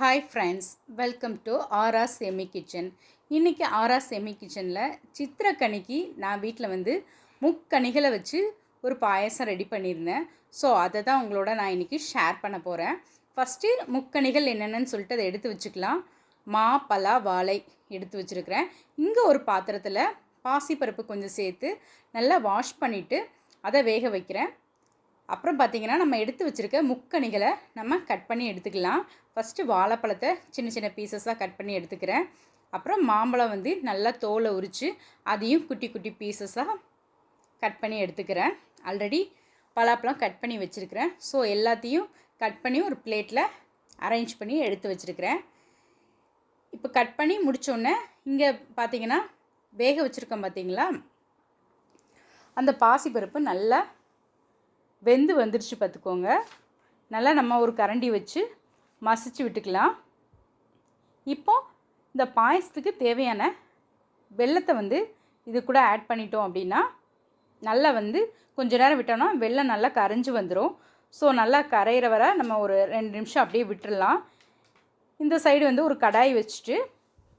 Hi friends welcome to Aara semi kitchen இன்றைக்கி Aara semi கிச்சனில் சித்திரக்கனிக்கு நான் வீட்டில் வந்து முக்கணிகளை வச்சு ஒரு பாயசம் ரெடி பண்ணியிருந்தேன். ஸோ அதை தான் உங்களோட நான் இன்றைக்கி ஷேர் பண்ண போகிறேன் ஃபஸ்ட்டு முக்கணிகள் என்னென்னு சொல்லிட்டு அதை எடுத்து வச்சுக்கலாம். மா பலா வாழை எடுத்து வச்சுருக்கிறேன். இங்கே ஒரு பாத்திரத்தில் பாசிப்பருப்பு கொஞ்சம் சேர்த்து நல்லா வாஷ் பண்ணிவிட்டு அதை வேக வைக்கிறேன். அப்புறம் பார்த்திங்கன்னா நம்ம எடுத்து வச்சுருக்க முக்கணிகளை நம்ம கட் பண்ணி எடுத்துக்கலாம். ஃபஸ்ட்டு வாழைப்பழத்தை சின்ன சின்ன பீசஸாக கட் பண்ணி எடுத்துக்கிறேன். அப்புறம் மாம்பழம் வந்து நல்லா தோலை உரித்து அதையும் குட்டி குட்டி பீசஸாக கட் பண்ணி எடுத்துக்கிறேன். ஆல்ரெடி பலாப்பழம் கட் பண்ணி வச்சுருக்கிறேன். ஸோ எல்லாத்தையும் கட் பண்ணி ஒரு பிளேட்டில் அரேஞ்ச் பண்ணி எடுத்து வச்சுருக்கிறேன். இப்போ கட் பண்ணி முடித்தோடனே இங்கே பார்த்தீங்கன்னா வேக வச்சுருக்கோம் பார்த்தீங்களா? அந்த பாசிப்பருப்பு நல்லா வெந்து வந்துடுச்சு பார்த்துக்கோங்க. நல்லா நம்ம ஒரு கரண்டி வச்சு மசிச்சு விட்டுக்கலாம். இப்போ இந்த பாயசத்துக்கு தேவையான வெள்ளத்தை வந்து இது கூட ஆட் பண்ணிட்டோம் அப்படின்னா நல்லா வந்து கொஞ்ச நேரம் விட்டோம்னா வெள்ளம் நல்லா கரைஞ்சி வந்துடும் ஸோ நல்லா கரையிற வர நம்ம ஒரு ரெண்டு நிமிஷம் அப்படியே விட்டுடலாம் இந்த சைடு வந்து ஒரு கடாய் வச்சுட்டு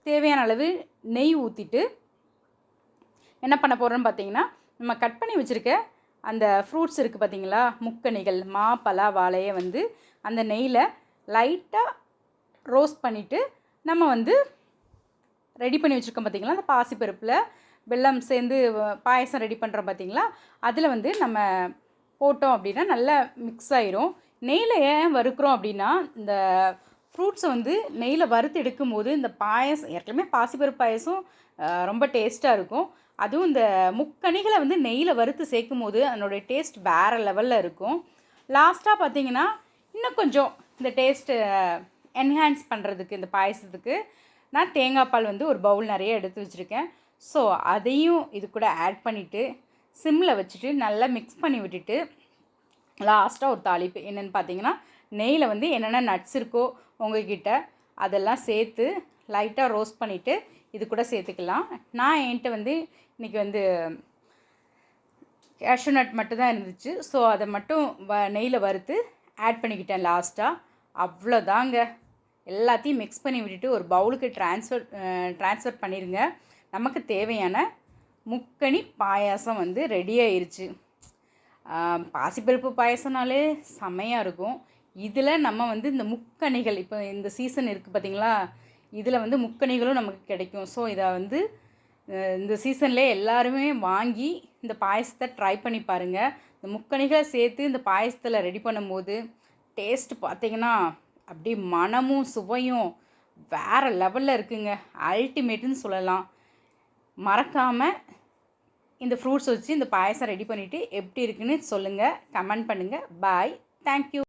தேவையான அளவு நெய் ஊற்றிட்டு என்ன பண்ண போகிறோன்னு பார்த்தீங்கன்னா நம்ம கட் பண்ணி வச்சுருக்க அந்த ஃப்ரூட்ஸ் இருக்குது பார்த்தீங்களா முக்கணிகள் மா பலா வாழையை வந்து அந்த நெய்யில் லைட்டாக ரோஸ்ட் பண்ணிவிட்டு நம்ம வந்து ரெடி பண்ணி வச்சுருக்கோம் பார்த்தீங்களா அந்த பாசிப்பருப்பில் வெல்லம் சேர்ந்து பாயசம் ரெடி பண்ணுறோம் பார்த்திங்களா அதில் வந்து நம்ம போட்டோம் அப்படின்னா நல்லா மிக்ஸ் ஆயிரும். நெய்யில் ஏன் வறுக்கிறோம் அப்படின்னா இந்த ஃப்ரூட்ஸை வந்து நெய்யில் வறுத்து எடுக்கும்போது இந்த பாயசம் ஏற்கனவே பாசிப்பருப்பு பாயசம் ரொம்ப டேஸ்ட்டாக இருக்கும். அதுவும் இந்த முக்கணிகளை வந்து நெய்யில் வறுத்து சேர்க்கும் போது அதனுடைய டேஸ்ட் வேறு லெவலில் இருக்கும். லாஸ்ட்டாக பார்த்தீங்கன்னா இன்னும் கொஞ்சம் இந்த டேஸ்ட்டு என்ஹான்ஸ் பண்ணுறதுக்கு இந்த பாயசத்துக்கு நான் தேங்காய் பால் வந்து ஒரு பவுல் நிறைய எடுத்து வச்சுருக்கேன். ஸோ அதையும் இது கூட ஆட் பண்ணிவிட்டு சிம்மில் வச்சுட்டு நல்லா மிக்ஸ் பண்ணி விட்டுட்டு லாஸ்ட்டாக ஒரு தாளிப்பு. என்னென்னு பார்த்தீங்கன்னா நெய்யில் வந்து என்னென்ன நட்ஸ் இருக்கோ உங்ககிட்ட அதெல்லாம் சேர்த்து லைட்டாக ரோஸ்ட் பண்ணிவிட்டு இது கூட சேர்த்துக்கலாம். நான் என்கிட்ட வந்து இன்றைக்கி வந்து கேஷ்யூ நட் மட்டும் தான் இருந்துச்சு. ஸோ அதை மட்டும் வ நெய்யில் வறுத்து ஆட் பண்ணிக்கிட்டேன் லாஸ்ட்டாக அவ்வளோதாங்க. எல்லாத்தையும் மிக்ஸ் பண்ணி விட்டுட்டு ஒரு பவுலுக்கு ட்ரான்ஸ்ஃபர் ட்ரான்ஸ்ஃபர் பண்ணிடுங்க நமக்கு தேவையான முக்கணி பாயாசம் வந்து ரெடி ஆயிடுச்சு பாசிப்பருப்பு பாயசம்னாலே செம்மையாக இருக்கும். இதில் நம்ம வந்து இந்த முக்கணிகள் இப்போ இந்த சீசன் இருக்குது பார்த்திங்களா இதில் வந்து முக்கணிகளும் நமக்கு கிடைக்கும். ஸோ இதை வந்து இந்த சீசன்லேயே எல்லாருமே வாங்கி இந்த பாயசத்தை ட்ரை பண்ணி பாருங்கள் இந்த முக்கணிகளை சேர்த்து இந்த பாயசத்தில் ரெடி பண்ணும்போது டேஸ்ட் பார்த்திங்கன்னா அப்படி மனமும் சுவையும் வேறு லெவலில் இருக்குங்க. அல்டிமேட்டுன்னு சொல்லலாம். மறக்காமல் இந்த ஃப்ரூட்ஸ் வச்சு இந்த பாயசம் ரெடி பண்ணிவிட்டு எப்படி இருக்குன்னு சொல்லுங்கள் கமெண்ட் பண்ணுங்கள் பாய் தேங்க்யூ